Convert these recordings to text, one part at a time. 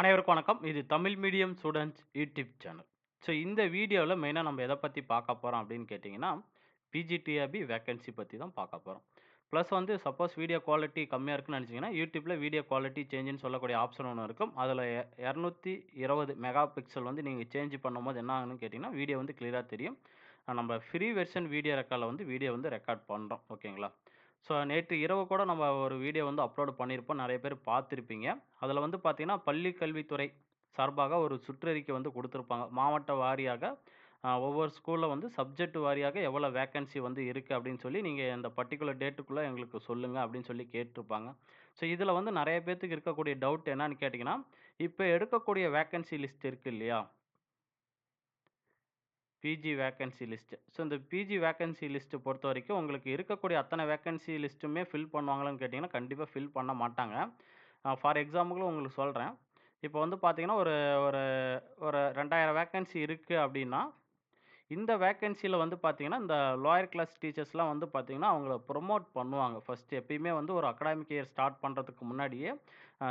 அனைவருக்கும் வணக்கம். இது Tamil medium students YouTube channel. So இந்த வீடியோவில் மெயினாக நம்ம எதை பற்றி பார்க்க போகிறோம் அப்படின்னு கேட்டிங்கன்னா பிஜிடிஆபி வேக்கன்சி பற்றி தான் பார்க்க போகிறோம் ப்ளஸ் வந்து சப்போஸ் வீடியோ குவாலிட்டி கம்மியாக இருக்குன்னு நினச்சிங்கன்னா யூடியூப்பில் வீடியோ குவாலிட்டி சேஞ்சுன்னு சொல்லக்கூடிய ஆப்ஷன் ஒன்று இருக்கும். அதில் இரநூத்தி இருபது மெகா பிக்சல் வந்து நீங்கள் சேஞ்ச் பண்ணும்போது என்ன ஆகும்னு வீடியோ வந்து கிளியராக தெரியும். நம்ம ஃப்ரீ வெர்ஷன் வீடியோ ரெக்கார்டில் வந்து வீடியோ வந்து ரெக்கார்ட் பண்ணுறோம் ஓகேங்களா? ஸோ நேற்று இரவு கூட நம்ம ஒரு வீடியோ வந்து அப்லோடு பண்ணியிருப்போம். நிறைய பேர் பார்த்துருப்பீங்க அதில் வந்து பார்த்தீங்கன்னா, பள்ளி கல்வித்துறை சார்பாக ஒரு சுற்றறிக்கை வந்து கொடுத்துருப்பாங்க மாவட்ட வாரியாக ஒவ்வொரு ஸ்கூலில் வந்து சப்ஜெக்ட் வாரியாக எவ்வளோ வேக்கன்சி வந்து இருக்குது அப்படின்னு சொல்லி, நீங்கள் இந்த பர்ட்டிகுலர் டேட்டுக்குள்ளே எங்களுக்கு சொல்லுங்கள் அப்படின்னு சொல்லி கேட்டிருப்பாங்க. ஸோ இதில் வந்து நிறைய பேர்த்துக்கு இருக்கக்கூடிய டவுட் என்னன்னு கேட்டிங்கன்னா இப்போ எடுக்கக்கூடிய வேக்கன்சி லிஸ்ட் இருக்குது இல்லையா? PG vacancy list. ஸோ இந்த பிஜி வேக்கன்சி லிஸ்ட்டை பொறுத்த வரைக்கும் உங்களுக்கு இருக்கக்கூடிய அத்தனை வேக்கன்சி லிஸ்ட்டுமே ஃபில் பண்ணுவாங்களான்னு கேட்டிங்கன்னா கண்டிப்பாக ஃபில் பண்ண மாட்டாங்க. ஃபார் எக்ஸாம்பிள் உங்களுக்கு சொல்கிறேன் இப்போ வந்து பார்த்தீங்கன்னா, ஒரு ஒரு ஒரு 2000 வேக்கன்சி இருக்குது அப்படின்னா, இந்த வேக்கன்சியில் வந்து பார்த்தீங்கன்னா, இந்த லோயர் கிளாஸ் டீச்சர்ஸ்லாம் வந்து பார்த்தீங்கன்னா, அவங்கள ப்ரொமோட் பண்ணுவாங்க. ஃபஸ்ட்டு எப்பயுமே வந்து ஒரு அகாடமிக் இயர் ஸ்டார்ட் பண்ணுறதுக்கு முன்னாடியே,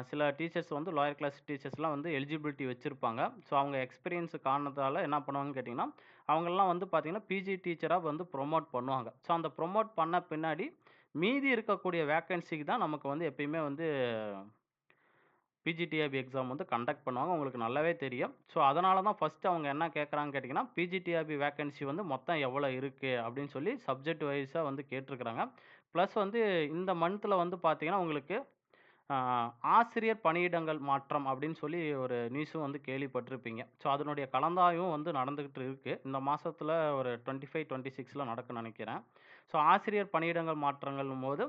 சில டீச்சர்ஸ் வந்து லோயர் கிளாஸ் டீச்சர்ஸ்லாம் வந்து எலிஜிபிலிட்டி வச்சுருப்பாங்க ஸோ அவங்க எக்ஸ்பீரியன்ஸ் காரணத்தால் என்ன பண்ணுவாங்கன்னு கேட்டிங்கன்னா அவங்கெல்லாம் வந்து பார்த்தீங்கன்னா, பிஜி டீச்சராக வந்து ப்ரொமோட் பண்ணுவாங்க. ஸோ அந்த ப்ரொமோட் பண்ண பின்னாடி, மீதி இருக்கக்கூடிய வேக்கன்சிக்கு தான் நமக்கு வந்து எப்பயுமே வந்து பிஜிடிஆர்பி எக்ஸாம் வந்து கண்டக்ட் பண்ணுவாங்க. உங்களுக்கு நல்லாவே தெரியும். ஸோ அதனால தான் ஃபர்ஸ்ட் அவங்க என்ன கேட்குறாங்க கேட்டிங்கன்னா பிஜிடிஆர்பி வேக்கன்சி வந்து மொத்தம் எவ்வளோ இருக்குது அப்படின்னு சொல்லி சப்ஜெக்ட் வைஸாக வந்து கேட்டிருக்கிறாங்க. ப்ளஸ் வந்து இந்த மந்த்தில் வந்து பார்த்தீங்கன்னா, உங்களுக்கு ஆசிரியர் பணியிடங்கள் மாற்றம் அப்படின்னு சொல்லி ஒரு நியூஸும் வந்து கேள்விப்பட்டிருப்பீங்க. ஸோ அதனுடைய கலந்தாய்வும் வந்து நடந்துக்கிட்டு இருக்குது இந்த மாதத்தில் ஒரு 25, 26ல நடக்கும்னு நினைக்கிறேன் ஸோ ஆசிரியர் பணியிடங்கள் மாற்றங்கள்னும்போது,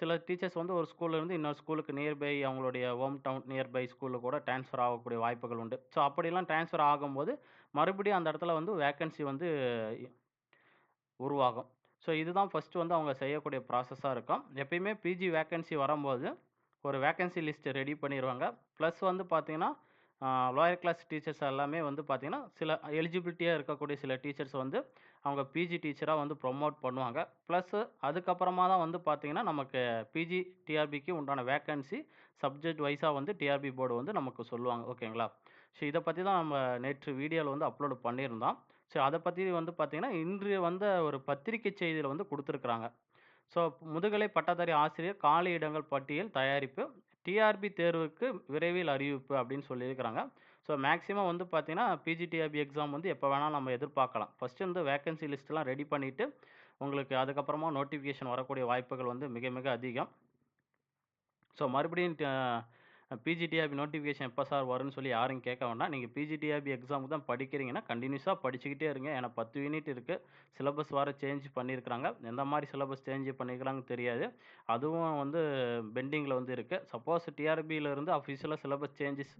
சில டீச்சர்ஸ் வந்து ஒரு ஸ்கூல்லேருந்து இன்னொரு ஸ்கூலுக்கு நியர்பை அவங்களுடைய ஹோம் டவுன் நியர்பை ஸ்கூலில் கூட ட்ரான்ஸ்ஃபர் ஆகக்கூடிய வாய்ப்புகள் உண்டு. ஸோ அப்படிலாம் ட்ரான்ஸ்ஃபர் ஆகும்போது, மறுபடியும் அந்த இடத்துல வந்து வேக்கன்சி வந்து உருவாகும். ஸோ இதுதான் ஃபஸ்ட்டு வந்து அவங்க செய்யக்கூடிய ப்ராசஸாக இருக்கும். எப்பயுமே பிஜி வேக்கன்சி வரும்போது, ஒரு வேக்கன்சி லிஸ்ட் ரெடி பண்ணிருவாங்க. ப்ளஸ் வந்து பார்த்தீங்கன்னா, லோயர் கிளாஸ் டீச்சர்ஸ் எல்லாமே வந்து பார்த்தீங்கன்னா, சில எலிஜிபிலிட்டியாக இருக்கக்கூடிய சில டீச்சர்ஸ் வந்து, அவங்க பிஜி டீச்சராக வந்து ப்ரொமோட் பண்ணுவாங்க. ப்ளஸ் அதுக்கப்புறமா தான் வந்து பார்த்தீங்கன்னா, நமக்கு பிஜி டிஆர்பிக்கு உண்டான வேக்கன்சி சப்ஜெக்ட் வைஸாக வந்து டிஆர்பி போர்டு வந்து நமக்கு சொல்லுவாங்க. ஓகேங்களா? ஸோ இதை பற்றி தான் நம்ம நேற்று வீடியோவில் வந்து அப்லோட் பண்ணியிருந்தோம். ஸோ அதை பற்றி வந்து பார்த்தீங்கன்னா, இன்று வந்த ஒரு பத்திரிக்கை செய்தியில் வந்து கொடுத்துருக்குறாங்க ஸோ முதுகலை பட்டதாரி ஆசிரியர் காலி இடங்கள் பட்டியல் தயாரிப்பு. டிஆர்பி தேர்வுக்கு விரைவில் அறிவிப்பு அப்படின்னு சொல்லியிருக்கிறாங்க. ஸோ மேக்ஸிமம் வந்து பார்த்தீங்கன்னா, பிஜிடிஆர்பி எக்ஸாம் வந்து எப்போ வேணாலும் நம்ம எதிர்பார்க்கலாம். ஃபஸ்ட்டு வந்து வேக்கன்சி லிஸ்ட்லாம் ரெடி பண்ணிவிட்டு உங்களுக்கு அதுக்கப்புறமா நோட்டிஃபிகேஷன் வரக்கூடிய வாய்ப்புகள் வந்து மிக மிக அதிகம். ஸோ மறுபடியும் பிஜிடிஆர்பி நோட்டிஃபிகேஷன் எப்போ சார் வரும்னு சொல்லி யாரும் கேட்க வேண்டாம். நீங்கள் பிஜிடிஆர்பி எக்ஸாமுக்கு தான் படிக்கிறீங்கன்னா, கண்டினியூஸாக படிச்சுக்கிட்டே இருங்க. ஏன்னா 10 யூனிட் இருக்குது சிலபஸ் வேறு சேஞ்ச் பண்ணியிருக்கிறாங்க. எந்த மாதிரி சிலபஸ் சேஞ்ச் பண்ணியிருக்கிறாங்கன்னு தெரியாது. அதுவும் வந்து பெண்டிங்கில் வந்து இருக்குது சப்போஸ் டிஆர்பியிலேருந்து இருந்து சிலபஸ் சேஞ்சஸ்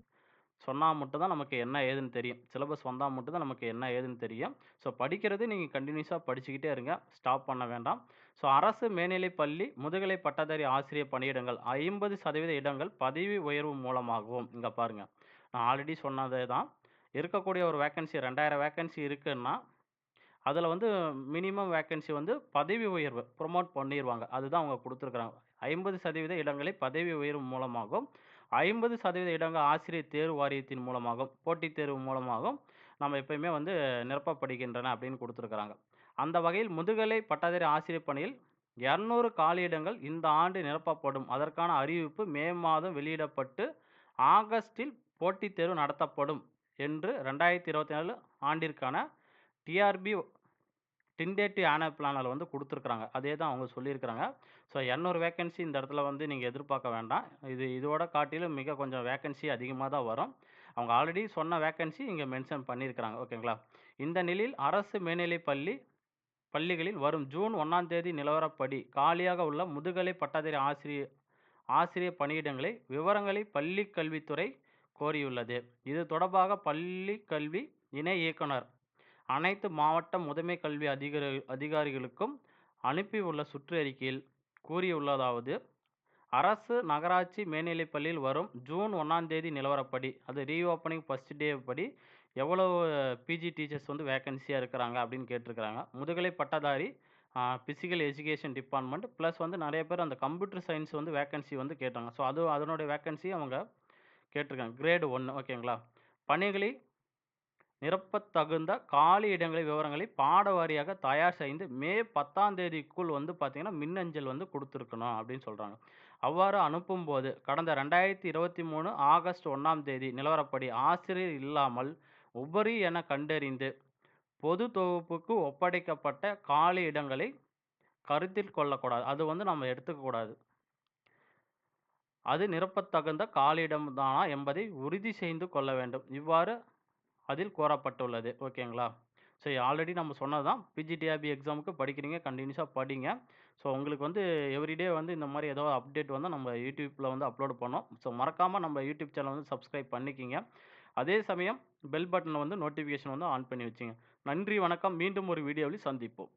சொன்னா மட்டும் தான் நமக்கு என்ன ஏதுன்னு தெரியும். சிலபஸ் வந்தால் மட்டும்தான் நமக்கு என்ன ஏதுன்னு தெரியும். ஸோ படிக்கிறது நீங்கள் கண்டினியூஸாக படிச்சுக்கிட்டே இருங்க. ஸ்டாப் பண்ண வேண்டாம். ஸோ அரசு மேல்நிலை பள்ளி முதுகலை பட்டதாரி ஆசிரியர் பணியிடங்கள் 50% இடங்கள் பதவி உயர்வு மூலமாகவும் இங்கே பாருங்கள் நான் ஆல்ரெடி சொன்னதே தான். இருக்கக்கூடிய ஒரு வேக்கன்சி 2000 வேக்கன்சி இருக்குன்னா, அதில் வந்து மினிமம் வேக்கன்சி வந்து பதவி உயர்வு ப்ரொமோட் பண்ணிடுவாங்க அதுதான் அவங்க கொடுத்துருக்குறாங்க ஐம்பது சதவீத இடங்களை பதவி உயர்வு மூலமாகவும், 50% இடங்கள் ஆசிரியர் தேர்வு வாரியத்தின் மூலமாகவும், போட்டித் தேர்வு மூலமாகவும் நம்ம எப்பயுமே வந்து நிரப்பப்படுகின்றன அப்படின்னு கொடுத்துருக்குறாங்க அந்த வகையில் முதுகலை பட்டதாரி ஆசிரியர் பணியில் 200 காலியிடங்கள் இந்த ஆண்டு நிரப்பப்படும். அதற்கான அறிவிப்பு மே மாதம் வெளியிடப்பட்டு, ஆகஸ்டில் போட்டித் தேர்வு நடத்தப்படும் என்று 2024 ஆண்டிற்கான டிஆர்பி டென்டேட்டிவ் ஆன பிளானில் வந்து கொடுத்துருக்குறாங்க அதே தான் அவங்க சொல்லியிருக்கிறாங்க. ஸோ 200 வேக்கன்சி இந்த இடத்துல வந்து நீங்கள் எதிர்பார்க்க வேண்டாம். இது இதோட காட்டிலும் மிக கொஞ்சம் வேக்கன்சி அதிகமாக தான் வரும். அவங்க ஆல்ரெடி சொன்ன வேக்கன்சி இங்கே மென்ஷன் பண்ணியிருக்கிறாங்க. ஓகேங்களா? இந்த நிலையில் அரசு மேல்நிலைப் பள்ளி பள்ளிகளில் வரும் ஜூன் ஒன்றாம் தேதி நிலவரப்படி காலியாக உள்ள முதுகலை பட்டதாரி ஆசிரிய ஆசிரியர் பணியிடங்களை விவரங்களை பள்ளி கல்வித்துறை கோரியுள்ளது. இது தொடர்பாக பள்ளி கல்வி இணை இயக்குனர் அனைத்து மாவட்ட முதன்மை கல்வி அதிகாரி அதிகாரிகளுக்கும் அனுப்பியுள்ள சுற்றறிக்கையில் கூறியுள்ளதாவது அரசு நகராட்சி மேல்நிலைப்பள்ளியில் வரும் ஜூன் ஒன்றாம் தேதி நிலவரப்படி, அது ரீஓப்பனிங் ஃபர்ஸ்ட் டே படி எவ்வளவு பிஜி டீச்சர்ஸ் வந்து வேக்கன்சியாக இருக்கிறாங்க அப்படின்னு கேட்டிருக்கிறாங்க. முதுகலை பட்டதாரி physical physical education department plus வந்து நிறைய பேர் அந்த கம்ப்யூட்டர் சயின்ஸ் வந்து வேக்கன்சி வந்து கேட்டாங்க. ஸோ அது அதனுடைய வேக்கன்சி அவங்க கேட்டிருக்காங்க. கிரேடு ஒன்று ஓகேங்களா? பணிகளை நிரப்பத்தகுந்த காலி இடங்களை விவரங்களை பாட வாரியாக தயார் செய்து மே 10ஆம் தேதிக்குள் வந்து பார்த்தீங்கன்னா, மின்னஞ்சல் வந்து கொடுத்துருக்கணும் அப்படின்னு சொல்கிறாங்க அவ்வாறு அனுப்பும்போது கடந்த 2023 ஆகஸ்ட் ஒன்றாம் தேதி நிலவரப்படி ஆசிரியர் இல்லாமல் உபரி என கண்டறிந்து பொது தொகுப்புக்கு ஒப்படைக்கப்பட்ட காலி இடங்களை கருத்தில் கொள்ளக்கூடாது. அது வந்து நம்ம எடுத்துக்கக்கூடாது அது நிரப்பத்தகுந்த காலியிடம் தானா என்பதை உறுதி செய்து கொள்ள வேண்டும். இவ்வாறு அதில் கோரப்பட்டுள்ளது ஓகேங்களா? ஸோ ஆல்ரெடி நம்ம சொன்னது தான். பிஜிடிஆர்பி எக்ஸாமுக்கு படிக்கிறீங்க கண்டினியூஸாக படிங்க. ஸோ உங்களுக்கு வந்து எவ்ரிடே வந்து இந்த மாதிரி ஏதோ அப்டேட் வந்து நம்ம யூடியூப்பில் வந்து அப்லோட் பண்ணோம். ஸோ மறக்காமல் நம்ம யூடியூப் சேனல் வந்து சப்ஸ்கிரைப் பண்ணிக்கிங்க. அதே சமயம் பெல் பட்டனை வந்து நோட்டிஃபிகேஷன் வந்து ஆன் பண்ணி வச்சுங்க. நன்றி, வணக்கம். மீண்டும் ஒரு வீடியோவில் சந்திப்போம்.